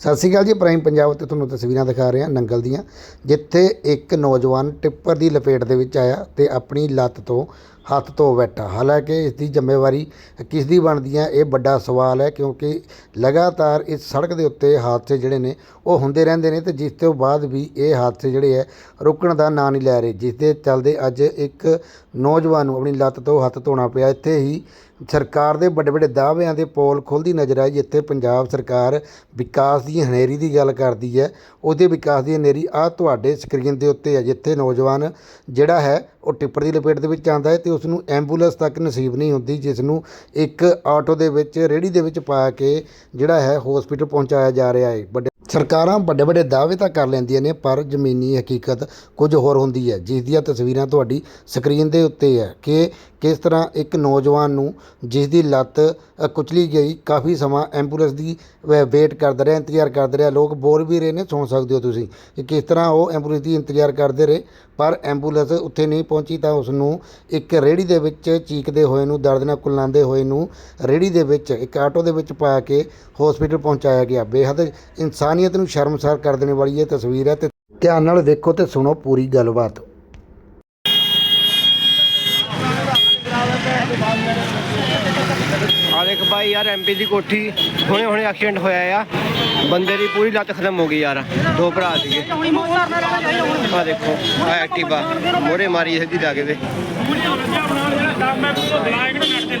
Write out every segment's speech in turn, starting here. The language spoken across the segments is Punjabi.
ਸਤਿ ਸ਼੍ਰੀ ਅਕਾਲ ਜੀ, ਪ੍ਰਾਈਮ ਪੰਜਾਬ ਤੇ ਤੁਹਾਨੂੰ ਤਸਵੀਰਾਂ ਦਿਖਾ ਰਹੇ ਹਾਂ ਨੰਗਲ ਦੀਆਂ, ਜਿੱਥੇ ਇੱਕ ਨੌਜਵਾਨ ਟਿੱਪਰ ਦੀ ਲਪੇਟ ਦੇ ਵਿੱਚ ਆਇਆ ਤੇ ਆਪਣੀ ਲੱਤ ਤੋਂ ਹੱਥ ਧੋ ਬੈਠਾ। ਹਾਲਾਂਕਿ ਇਸ ਦੀ ਜ਼ਿੰਮੇਵਾਰੀ ਕਿਸ ਦੀ ਬਣਦੀ ਹੈ, ਇਹ ਵੱਡਾ ਸਵਾਲ ਹੈ ਕਿਉਂਕਿ ਲਗਾਤਾਰ ਇਸ ਸੜਕ ਦੇ ਉੱਤੇ ਹਾਦਸੇ ਜਿਹੜੇ ਨੇ, ਉਹ ਹੁੰਦੇ ਰਹਿੰਦੇ ਨੇ ਤੇ ਜਿਸ ਤੋਂ ਬਾਅਦ ਵੀ ਇਹ ਹਾਦਸੇ ਜਿਹੜੇ ਹੈ, ਰੁਕਣ ਦਾ ਨਾਂ ਨਹੀਂ ਲੈ ਰਹੇ। ਜਿਸ ਦੇ ਚੱਲਦੇ ਅੱਜ ਇੱਕ ਨੌਜਵਾਨ ਨੂੰ ਆਪਣੀ ਲੱਤ ਤੋਂ ਹੱਥ ਧੋਣਾ ਪਿਆ। ਇੱਥੇ ਹੀ ਸਰਕਾਰ ਦੇ ਵੱਡੇ ਵੱਡੇ ਦਾਅਵਿਆਂ ਦੇ ਪੋਲ ਖੁੱਲ੍ਹਦੀ ਨਜ਼ਰ ਆਈ, ਜਿੱਥੇ ਪੰਜਾਬ ਸਰਕਾਰ ਵਿਕਾਸ ਦੀ ਹਨੇਰੀ ਦੀ ਗੱਲ ਕਰਦੀ ਹੈ। ਉਹਦੇ ਵਿਕਾਸ ਦੀ ਹਨੇਰੀ ਆ ਤੁਹਾਡੇ ਸਕਰੀਨ ਦੇ ਉੱਤੇ ਹੈ, ਜਿੱਥੇ ਨੌਜਵਾਨ ਜਿਹੜਾ ਹੈ, ਉਹ ਟਿੱਪਰ ਦੀ ਲਪੇਟ ਦੇ ਵਿੱਚ ਆਉਂਦਾ ਹੈ ਤੇ ਉਸ ਨੂੰ ਐਂਬੂਲੈਂਸ ਤੱਕ ਨਸੀਬ ਨਹੀਂ ਹੁੰਦੀ ਜਿਸ ਨੂੰ ਇੱਕ ਆਟੋ ਦੇ ਵਿੱਚ ਰੇੜੀ ਦੇ ਵਿੱਚ ਪਾ ਕੇ ਜਿਹੜਾ ਹੈ ਹਸਪੀਟਲ ਪਹੁੰਚਾਇਆ ਜਾ ਰਿਹਾ ਹੈ। ਵੱਡੇ ਸਰਕਾਰਾਂ ਵੱਡੇ ਵੱਡੇ ਦਾਅਵੇ ਤਾਂ ਕਰ ਲੈਂਦੀਆਂ ਨੇ, ਪਰ ਜ਼ਮੀਨੀ ਹਕੀਕਤ ਕੁਝ ਹੋਰ ਹੁੰਦੀ ਹੈ। ਜਿਸ ਦੀਆਂ ਤਸਵੀਰਾਂ ਤੁਹਾਡੀ ਸਕਰੀਨ ਦੇ ਉੱਤੇ ਹੈ ਕਿ ਕਿਸ ਤਰ੍ਹਾਂ ਇੱਕ ਨੌਜਵਾਨ ਨੂੰ ਜਿਸ ਦੀ ਲੱਤ ਕੁਚਲੀ ਗਈ, ਕਾਫੀ ਸਮਾਂ ਐਂਬੂਲੈਂਸ ਦੀ ਵੇਟ ਕਰਦਾ ਰਿਹਾ, ਇੰਤਜ਼ਾਰ ਕਰਦੇ ਰਿਹਾ। ਲੋਕ ਬੋਲ ਵੀ ਰਹੇ ਨੇ, ਸੁਣ ਸਕਦੇ ਹੋ ਤੁਸੀਂ ਕਿ ਕਿਸ ਤਰ੍ਹਾਂ ਉਹ ਐਂਬੂਲੈਂਸ ਦੀ ਇੰਤਜ਼ਾਰ ਕਰਦੇ ਰਹੇ, ਪਰ ਐਂਬੂਲੈਂਸ ਉੱਥੇ ਨਹੀਂ ਪਹੁੰਚੀ ਤਾਂ ਉਸ ਨੂੰ ਇੱਕ ਰੇੜੀ ਦੇ ਵਿੱਚ ਚੀਕਦੇ ਹੋਏ ਨੂੰ, ਦਰਦ ਨਾਲ ਕੁਲਲਾਉਂਦੇ ਹੋਏ ਨੂੰ ਰੇੜੀ ਦੇ ਵਿੱਚ, ਇੱਕ ਆਟੋ ਦੇ ਵਿੱਚ ਪਾ ਕੇ ਹਸਪੀਟਲ ਪਹੁੰਚਾਇਆ ਗਿਆ। ਬੇਹੱਦ ਇਨਸਾਨੀਅਤ ਨੂੰ ਸ਼ਰਮਸਾਰ ਕਰ ਦੇਣ ਵਾਲੀ ਇਹ ਤਸਵੀਰ ਹੈ ਤੇ ਧਿਆਨ ਨਾਲ ਦੇਖੋ ਤੇ ਸੁਣੋ ਪੂਰੀ ਗੱਲਬਾਤ। ਆ ਦੇਖ ਬਾਈ ਯਾਰ ਐਮਪੀ ਦੀ ਕੋਠੀ ਹੁਣੇ ਹੁਣੇ ਐਕਸੀਡੈਂਟ ਹੋਇਆ ਆ। ਬੰਦੇ ਦੀ ਪੂਰੀ ਲੱਤ ਖਤਮ ਹੋ ਗਈ ਯਾਰ, ਦੋ ਭਰਾ ਸੀਗੇ। ਆ ਦੇਖੋ ਆ ਐਕਟਿਵਾ ਮੋਰੇ ਮਾਰੀ ਸਿੱਧੀ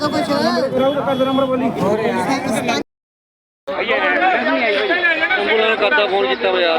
ਦੋ ਕੁਛ ਉਹਨਾਂ ਕਰਦਾ ਫੋਨ ਕੀਤਾ ਵਾ ਯਾਰ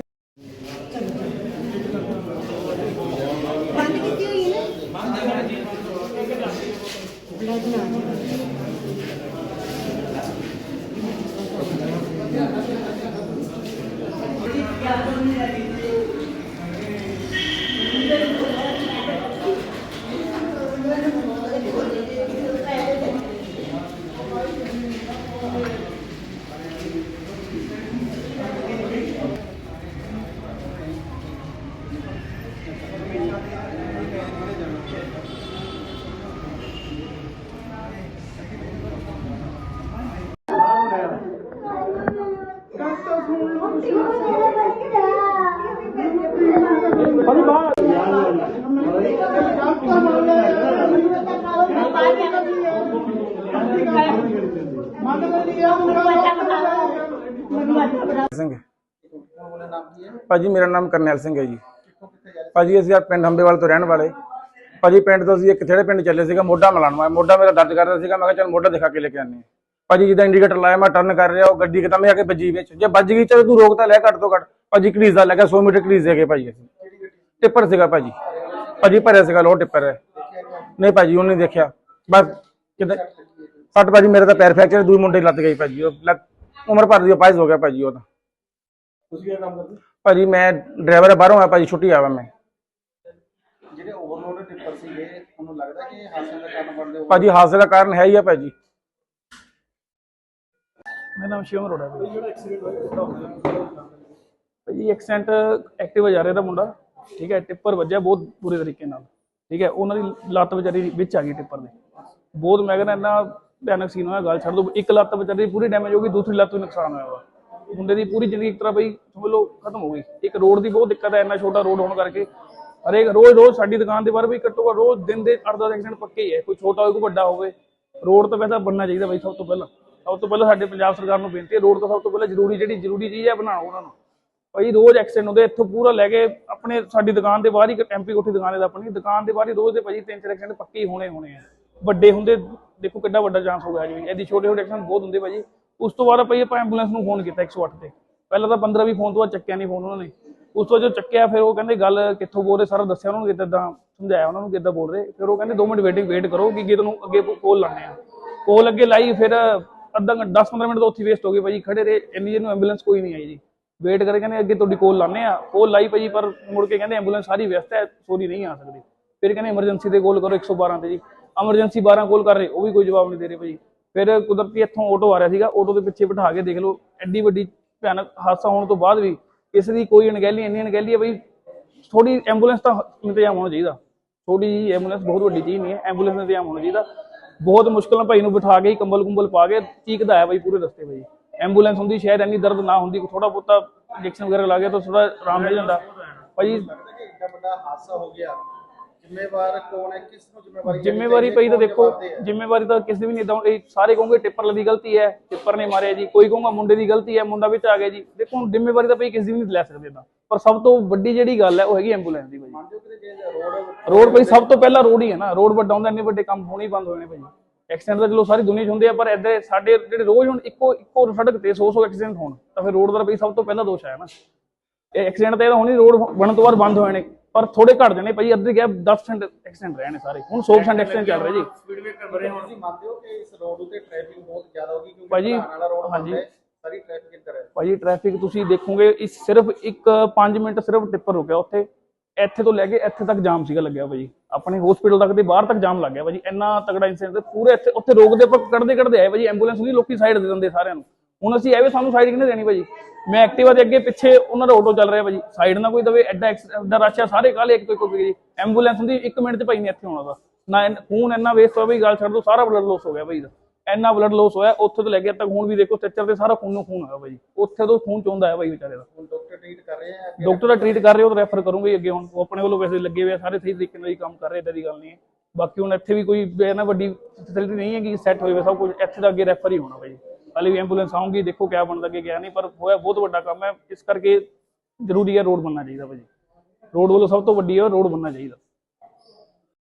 dormire ਸਿੰਘ ਭਾਜੀ ਮੇਰਾ ਨਾਮ ਕਰਨੈਲ ਸਿੰਘ ਹੈ ਜੀ ਭਾਜੀ ਅਸੀਂ ਆ ਪਿੰਡ ਹੰਬੇਵਾਲ ਤੋਂ ਰਹਿਣ ਵਾਲੇ ਭਾਜੀ ਪਿੰਡ ਤੋਂ ਅਸੀਂ ਇੱਕ ਥੇੜੇ ਪਿੰਡ ਚੱਲੇ ਸੀਗਾ ਮੋਢਾ ਮਿਲਾਉਣ ਵਾਲਾ ਮੋਢਾ ਮੇਰਾ ਦਰਦ ਕਰਦਾ ਸੀਗਾ ਮੈਂ ਕਿਹਾ ਚੱਲ ਮੋਢਾ ਦਿਖਾ ਕੇ ਲੈ ਕੇ ਆਨੇ ਆ ਭਾਜੀ ਜਿੱਦਾਂ ਇੰਡੀਕੇਟਰ ਲਾਇਆ ਮੈਂ ਟਰਨ ਕਰ ਰਿਹਾ ਉਹ ਗੱਡੀ ਇੱਕਦਮ ਆ ਕੇ ਵੱਜੀ ਵਿੱਚ। ਜੇ ਵੱਜ ਗਈ ਚਲ ਤੂੰ ਰੋਕ ਤਾਂ ਲੈ ਘੱਟ ਤੋਂ ਘੱਟ। ਭਾਜੀ ਘੜੀਸ ਦਾ ਲੱਗਾ 100 ਮੀਟਰ ਘੜੀਸ ਦੇ ਗਏ ਭਾਜੀ ਅਸੀਂ। ਟਿੱਪਰ ਸੀਗਾ ਭਾਜੀ। ਭਾਜੀ ਭਰਿਆ ਸੀਗਾ ਲੋ ਟਿੱਪਰ। ਹੈ ਨਹੀਂ ਭਾਜੀ ਉਹਨੇ ਦੇਖਿਆ। ਬਸ ਕਿਤੇ ਸੱਟ ਭਾਜੀ ਮੇਰੇ ਤਾਂ ਪੈਰ ਫ੍ਰੈਕਚਰ ਦੂਈ ਮੁੰਡੇ ਦੀ ਲੱਤ ਗਈ ਭਾਜੀ। ਉਹ ਲੱਤ- ਉਮਰ ਭਰ ਦੀ ਪਾਇਜ਼ ਹੋ ਗਿਆ ਭਾਜੀ ਉਹ ਤਾਂ। ਤੁਸੀਂ ਕੀ ਕੰਮ ਕਰਦੇ? ਭਾਜੀ ਮੈਂ ਡਰਾਈਵਰ ਬਾਹਰੋਂ ਆਇਆ ਭਾਜੀ ਛੁੱਟੀ ਆਵਾ ਮੈਂ। ਜਿਹੜੇ ਓਵਰਲੋਡ ਟਿੱਪਰ ਸੀਗੇ ਤੁਹਾਨੂੰ ਲੱਗਦਾ ਕਿ ਇਹ ਹਾਦਸੇ ਦਾ ਕਾਰਨ ਬਣਦੇ ਹੋ ਭਾਜੀ ਹਾਦਸੇ ਦਾ ਕਾਰਨ ਹੈ ਹੀ ਆ ਭਾਜੀ। ਮੇਰਾ ਨਾਮ ਸ਼ਿਵਮ ਅਰੋੜਾ ਹੈ ਜਿਹੜਾ ਐਕਸੀਡੈਂਟ ਹੋਇਆ ਕਿਹੜਾ ਹੋਇਆ ਭਾਜੀ ਐਕਸੀਡੈਂਟ ਐਕਟਿਵਾ ਜਾ ਰਿਹਾ ਦਾ ਮੁੰਡਾ। ਠੀਕ ਹੈ, ਟਿੱਪਰ ਵੱਜਿਆ ਬਹੁਤ ਬੁਰੇ ਤਰੀਕੇ ਨਾਲ। ਠੀਕ ਹੈ, ਉਹਨਾਂ ਦੀ ਲੱਤ ਵਿਚਾਰੀ ਵਿੱਚ ਆ ਗਈ ਟਿੱਪਰ ਦੇ। ਬਹੁਤ ਮੈਂ ਕਹਿੰਦਾ ਇੰਨਾ ਭਿਆਨਕ ਸੀਨ ਹੋਇਆ, ਗੱਲ ਛੱਡ ਦੋ। ਇੱਕ ਲੱਤ ਵਿਚਾਰੀ ਪੂਰੀ ਡੈਮੇਜ ਹੋ ਗਈ, ਦੂਸਰੀ ਲੱਤ ਵੀ ਨੁਕਸਾਨ ਹੋਇਆ ਵਾ। ਮੁੰਡੇ ਦੀ ਪੂਰੀ ਜ਼ਿੰਦਗੀ ਇੱਕ ਤਰ੍ਹਾਂ ਬਈ ਸਮਝ ਲਓ, ਖਤਮ ਹੋ ਗਈ। ਇੱਕ ਰੋਡ ਦੀ ਬਹੁਤ ਦਿੱਕਤ ਹੈ, ਇੰਨਾ ਛੋਟਾ ਰੋਡ ਹੋਣ ਕਰਕੇ। ਹਰੇਕ ਰੋਜ਼ ਰੋਜ਼ ਸਾਡੀ ਦੁਕਾਨ ਦੇ ਬਾਹਰ ਵੀ ਘੱਟੋ ਘੱਟ ਰੋਜ਼ ਦਿਨ ਦੇ 8-10 ਐਕਸੀਡੈਂਟ ਪੱਕੇ ਹੀ ਹੈ। ਕੋਈ ਛੋਟਾ ਹੋਵੇ, ਕੋਈ ਵੱਡਾ ਹੋਵੇ। ਰੋਡ ਤਾਂ ਵੈਸੇ ਬਣਨਾ ਚਾਹੀਦਾ ਬਾਈ ਸਭ ਤੋਂ ਪਹਿਲਾਂ। ਸਭ ਤੋਂ ਪਹਿਲਾਂ ਸਾਡੇ ਪੰਜਾਬ ਸਰਕਾਰ ਨੂੰ ਬੇਨਤੀ ਹੈ, ਰੋਡ ਤਾਂ ਸਭ ਤੋਂ ਪਹਿਲਾਂ ਜ਼ਰੂਰੀ, ਜਿਹੜੀ ਜ਼ਰੂਰੀ ਚੀਜ਼ ਹੈ, ਬਣਾਓ ਉਹਨਾਂ ਨੂੰ। ਭਾਈ ਰੋਜ਼ ਐਕਸੀਡੈਂਟ ਹੁੰਦੇ, ਇੱਥੋਂ ਪੂਰਾ ਲੈ ਕੇ ਆਪਣੇ, ਸਾਡੀ ਦੁਕਾਨ ਦੇ ਬਾਹਰ ਹੀ ਐਮਪੀ ਕੋਠੀ ਦੁਕਾਨ ਹੈ ਆਪਣੀ। ਦੁਕਾਨ ਦੇ ਬਾਹਰ ਹੀ ਰੋਜ਼ ਦੇ ਭਾਜੀ ਤਿੰਨ ਚਾਰ ਐਕਸੀਡੈਂਟ ਪੱਕੇ ਹੀ ਹੋਣੇ ਹੋਣੇ ਆ। ਵੱਡੇ ਹੁੰਦੇ, ਦੇਖੋ ਕਿੱਡਾ ਵੱਡਾ ਚਾਂਸ ਹੋ ਗਿਆ ਜੀ। ਇਹਦੀ ਛੋਟੇ ਛੋਟੇ ਐਕਸੀਡੈਂਟ ਬਹੁਤ ਹੁੰਦੇ ਭਾਜੀ ਉਸ ਤੋਂ ਬਾਅਦ ਭਾਈ ਆਪਾਂ ਐਂਬੂਲੈਂਸ ਨੂੰ ਫੋਨ ਕੀਤਾ 108 ਤੇ। ਪਹਿਲਾਂ ਤਾਂ 15 ਵੀ ਫੋਨ ਤੋਂ ਬਾਅਦ ਚੱਕਿਆ ਨਹੀਂ ਫੋਨ ਉਹਨਾਂ ਨੇ। ਉਸ ਤੋਂ ਬਾਅਦ ਜੋ ਚੱਕਿਆ, ਫਿਰ ਉਹ ਕਹਿੰਦੇ ਗੱਲ ਕਿੱਥੋਂ ਬੋਲ ਰਹੇ, ਸਾਰਾ ਦੱਸਿਆ ਉਹਨਾਂ ਨੂੰ ਕਿੱਦਾਂ ਸਮਝਾਇਆ ਉਹਨਾਂ ਨੂੰ ਕਿੱਦਾਂ ਬੋਲ ਰਹੇ। ਫਿਰ ਉਹ ਕਹਿੰਦੇ 2 ਮਿੰਟ ਵੇਟਿੰਗ ਵੇਟ ਕਰੋ ਕਿ ਅੱਗੇ ਤੁਹਾਨੂੰ ਅੱਗੇ ਕੋਲ ਲਾਣੇ ਆ। ਕੋਲ ਅੱਗੇ ਲਾਈ, ਫਿਰ ਅੱਧਾ 10-15 ਮਿੰਟ ਤਾਂ ਉੱਥੇ ਵੇਸਟ ਹੋ ਗਏ ਭਾਜੀ, ਖੜੇ ਰਹੇ, ਇੰਨੀ ਜਿਹਨੂੰ ਐਂਬੂਲੈਂਸ ਕੋਈ ਨਹੀਂ ਆਈ ਜੀ। ਵੇਟ ਕਰੇ, ਕਹਿੰਦੇ ਅੱਗੇ ਤੁਹਾਡੀ ਕੋਲ ਲਾਣੇ ਆ ਉਹ ਲਾਈ ਭਾਜੀ, ਪਰ ਮੁੜ ਕੇ ਕਹਿੰਦੇ ਐਂਬੂਲੈਂਸ ਸਾਰੀ ਵਿਅਸਤ ਹੈ ਸੋਰੀ ਨਹੀਂ ਆ ਸਕਦੀ। ਫਿਰ ਕਹਿੰਦੇ ਐਮਰਜੈਂਸੀ ਤੇ ਕਾਲ ਕਰੋ 112 ਤੇ ਜੀ। ਐਮਰਜੈਂਸੀ 12 ਕਾਲ ਕਰ ਰਹੇ, ਉਹ ਵੀ ਕੋਈ ਜਵਾਬ ਨਹੀਂ ਦੇ ਰਹੇ ਭਾਜੀ। ਫਿਰ ਕੁਦਰਤੀ ਇੱਥੋਂ ਆਟੋ ਆ ਰਿਹਾ ਸੀਗਾ ਆਟੋ ਦੇ ਪਿੱਛੇ ਬਿਠਾ ਕੇ ਦੇਖ ਲਓ, ਐਡੀ ਵੱਡੀ ਭਿਆਨਕ ਹਾਦਸਾ ਹੋਣ ਤੋਂ ਬਾਅਦ ਵੀ ਕਿਸੇ ਦੀ ਕੋਈ ਅਣਗਹਿਲੀ, ਇੰਨੀ ਅਣਗਹਿਲੀ ਹੈ ਭਾਈ ਥੋੜੀ ਐਂਬੂਲੈਂਸ ਤਾਂ ਇੰਤਜ਼ਾਮ ਹੋਣਾ ਚਾਹੀਦਾ। ਥੋੜੀ ਜਿਹੀ ਐਂਬੂਲੈਂਸ ਬਹੁਤ ਵੱਡੀ ਚੀਜ਼ ਨਹੀਂ ਹੈ ਐਂਬੂਲੈਂਸ ਦਾ ਇੰਤਜ਼ਾਮ ਹੋਣਾ ਚਾਹੀਦਾ। ਬਹੁਤ ਮੁਸ਼ਕਲ ਨਾਲ ਭਾਈ ਨੂੰ ਬਿਠਾ ਕੇ ਹੀ ਕੰਬਲ ਕੁੰਬਲ ਪਾ ਕੇ ਚੀਕਦਾ ਹੈ ਬਾਈ ਪੂਰੇ ਰਸਤੇ ਭਾਈ। ਐਂਬੂਲੈਂਸ ਹੁੰਦੀ, ਸ਼ਾਇਦ ਇੰਨੀ ਦਰਦ ਨਾ ਹੁੰਦੀ ਥੋੜਾ ਬਹੁਤਾ ਇੰਜੈਕਸ਼ਨ ਵਗੈਰਾ ਲਾ ਗਿਆ ਤਾਂ ਥੋੜਾ ਆਰਾਮ ਮਿਲ ਜਾਂਦਾ। ਭਾਈ ਲੱਗਦਾ ਵੱਡਾ ਹਾਦਸਾ ਹੋ ਗਿਆ ਜ਼ਿੰਮੇਵਾਰ ਕੌਣ ਹੈ ਕਿਸ ਨੂੰ ਜ਼ਿੰਮੇਵਾਰੀ ਜ਼ਿੰਮੇਵਾਰੀ ਪਈ ਤਾਂ ਦੇਖੋ, ਜ਼ਿੰਮੇਵਾਰੀ ਤਾਂ ਕਿਸੇ ਵੀ ਨਹੀਂ ਇਦਾਂ ਇਹ ਸਾਰੇ ਕਹੋਗੇ ਟਿੱਪਰ ਦੀ ਗਲਤੀ ਹੈ, ਟਿੱਪਰ ਨੇ ਮਾਰਿਆ ਜੀ, ਕੋਈ ਕਹੂੰਗਾ ਮੁੰਡੇ ਦੀ ਗਲਤੀ ਹੈ, ਮੁੰਡਾ ਵਿੱਚ ਆ ਗਿਆ ਜੀ। ਦੇਖੋ ਹੁਣ ਜ਼ਿੰਮੇਵਾਰੀ ਤਾਂ ਪਈ ਕਿਸੇ ਵੀ ਨਹੀਂ ਲੈ ਸਕਦੇ ਇਦਾਂ ਪਰ ਸਭ ਤੋਂ ਵੱਡੀ ਜਿਹੜੀ ਗੱਲ ਹੈ ਉਹ ਹੈਗੀ ਐਂਬੂਲੈਂਸ ਦੀ ਭਾਈ। ਹੋ ਜੇ ਰੋਡ ਰੋਡ ਭਾਈ ਸਭ ਤੋਂ ਪਹਿਲਾਂ ਰੋਡ ਹੀ ਹੈ ਨਾ। ਰੋਡ ਵੱਡਾ ਹੁੰਦਾ ਇੰਨੇ ਵੱਡੇ ਕੰਮ ਹੋਣੇ ਹੀ ਬੰਦ ਹੋਣੇ ਭਾਈ। ਐਕਸੀਡੈਂਟ ਤਾਂ ਚਲੋ ਸਾਰੀ ਦੁਨੀਆ 'ਚ ਹੁੰਦੇ ਆ ਪਰ ਇੱਧਰ ਸਾਡੇ ਜਿਹੜੇ ਰੋਜ਼ ਹੁਣ ਇੱਕੋ ਇੱਕੋ ਸੜਕ ਤੇ 100-100 ਐਕਸੀਡੈਂਟ ਹੋਣ ਤਾਂ ਫਿਰ ਰੋਡ ਦਾ ਭਾਈ ਸਭ ਤੋਂ ਪਹਿਲਾਂ ਦੋਸ਼ ਹੈ ਨਾ। ਇਹ ਐਕਸੀਡੈਂਟ ਤਾਂ ਇਹਦਾ ਹੁਣੀ ਰੋਡ ਬਣਨ ਤੋਂ ਬਾਅਦ ਬੰਦ ਹੋਏ ਨੇ ਪਰ ਥੋੜੇ ਘਟ ਜਾਣੇ ਭਾਈ ਅੱਧੇ ਗਿਆ 10% ਐਕਸੀਡੈਂਟ ਰਹੇ ਨੇ ਸਾਰੇ। ਹੁਣ 100% ਐਕਸੀਡੈਂਟ ਚੱਲ ਰਿਹਾ ਜੀ। ਤੁਸੀਂ ਮੰਨਦੇ ਹੋ ਕਿ ਇਸ ਰੋਡ ਉਤੇ ਟ੍ਰੈਫਿਕ ਬਹੁਤ ਜ਼ਿਆਦਾ ਹੋਗੀ ਕਿਉਂਕਿ ਭਾਜੀ, ਵਾਲਾ ਰੋਡ ਹਾਂਜੀ। ਹਾਂਜੀ ਸਾਰੀ ਟ੍ਰੈਫਿਕ ਇੱਧਰ ਹੈ। ਭਾਜੀ ਟ੍ਰੈਫਿਕ ਤੁਸੀਂ ਦੇਖੋਗੇ ਇਸ ਸਿਰਫ ਇੱਕ 5 ਮਿੰਟ ਸਿਰਫ ਟਿੱਪਰ ਰੁਕਿਆ ਉੱਥੇ। ਇੱਥੇ ਤੋਂ ਲੈ ਕੇ ਇੱਥੇ ਤੱਕ ਜਾਮ ਸੀਗਾ ਲੱਗਿਆ ਭਾਜੀ। ਆਪਣੇ ਹਸਪੀਟਲ ਤੱਕ ਤੇ ਬਾਹਰ ਤੱਕ ਜਾਮ ਲੱਗ ਗਿਆ ਭਾਜੀ। ਇੰਨਾ ਤਗੜਾ ਇਨਸੀਡੈਂਟ ਪੂਰੇ ਇੱਥੇ ਉੱਥੇ ਰੋਕਦੇ ਪਰ ਕੱਢਦੇ ਕੱਢਦੇ ਆਏ ਭਾਜੀ। ਐਂਬੂਲੈਂਸ ਨਹੀਂ ਲੋਕੀ ਸਾਈਡ ਦੇ ਦਿੰਦੇ ਸਾਰਿਆਂ ਨੂੰ। ਹੁਣ ਅਸੀਂ ਐਵੇਂ ਸਾਨੂੰ ਸਾਈਡ ਕਿਹਨੇ ਦੇਣੀ ਭਾਜੀ? ਮੈਂ ਐਕਟਿਵਾ ਦੇ ਅੱਗੇ ਪਿੱਛੇ ਉਹਨਾਂ ਦਾ ਆਟੋ ਚੱਲ ਰਿਹਾ ਭਾਜੀ। ਸਾਈਡ ਨਾ ਕੋਈ ਦਵੇ, ਐਡਾ ਐਡਾ ਰਾਸ਼ਾ ਸਾਰੇ ਕਾਲੇ ਇੱਕ ਤੋਂ ਇੱਕ ਜੀ। ਐਂਬੂਲੈਂਸ ਹੁੰਦੀ 1 ਮਿੰਟ ਤੇ ਭਾਈ ਨਹੀਂ ਇੱਥੇ ਆਉਣਾ ਦਾ ਨਾ ਇੰਨ- ਖੂਨ ਇੰਨਾ ਵੇਸਟ ਹੋਇਆ ਭਾਈ ਗੱਲ ਛੱਡ ਦੋ, ਸਾਰਾ ਬਲੱਡ ਲੋਸ ਹੋ ਗਿਆ ਭਾਈ ਦਾ। ਇੰਨਾ ਬਲੱਡ ਲੋਸ ਹੋਇਆ ਉੱਥੇ ਤੋਂ ਲੈ ਕੇ ਤੱਕ ਹੁਣ ਵੀ ਦੇਖੋ ਸਟ੍ਰੈਚਰ ਤੇ ਸਾਰਾ ਖੂਨੋਂ ਖੂਨ ਹੋਇਆ ਭਾਈ ਉੱਥੇ ਤੋਂ ਖੂਨ ਚੋਂਦਾ ਹੈ ਭਾਈ ਵਿਚਾਰੇ ਦਾ। ਹੁਣ ਡਾਕਟਰ ਟ੍ਰੀਟ ਕਰ ਰਹੇ ਆ ਡਾਕਟਰ ਦਾ ਟ੍ਰੀਟ ਕਰ ਰਹੇ ਹੋ ਤਾਂ ਰੈਫਰ ਕਰੂੰਗੇ ਅੱਗੇ ਹੁਣ। ਉਹ ਆਪਣੇ ਵੱਲੋਂ ਵੈਸੇ ਲੱਗੇ ਹੋਏ ਆ ਸਾਰੇ ਸਹੀ ਤਰੀਕੇ ਨਾਲ ਹੀ ਕੰਮ ਕਰ ਰਹੇ ਇਦਾਂ ਦੀ ਗੱਲ ਨਹੀਂ ਹੈ। ਬਾਕੀ ਹੁਣ ਇੱਥੇ ਵੀ ਕੋਈ ਨਾ ਵੱਡੀ ਫੈਸਿਲਿਟੀ ਨਹੀਂ ਹੈ ਕਿ ਸੈੱਟ ਹੋਏ ਸਭ ਕੁਝ ਇੱਥੇ ਦਾ ਅੱਗੇ ਰੈਫਰ ਹੀ ਹੋਣਾ ਭਾਈ ਹਾਲੇ ਵੀ ਐਂਬੂਲੈਂਸ ਆਉਂਗੀ ਦੇਖੋ ਕਿਆ ਬਣਦਾ ਅੱਗੇ ਗਿਆ ਨਹੀਂ ਪਰ ਹੋਇਆ ਬਹੁਤ ਵੱਡਾ ਕੰਮ ਹੈ। ਇਸ ਕਰਕੇ ਜ਼ਰੂਰੀ ਹੈ ਰੋਡ ਬਣਨਾ ਚਾਹੀਦਾ ਭਾਜੀ ਰੋਡ ਵੱਲੋਂ ਸਭ ਤੋਂ ਵੱਡੀ ਹੈ ਰੋਡ ਬਣਨਾ ਚਾਹੀਦਾ।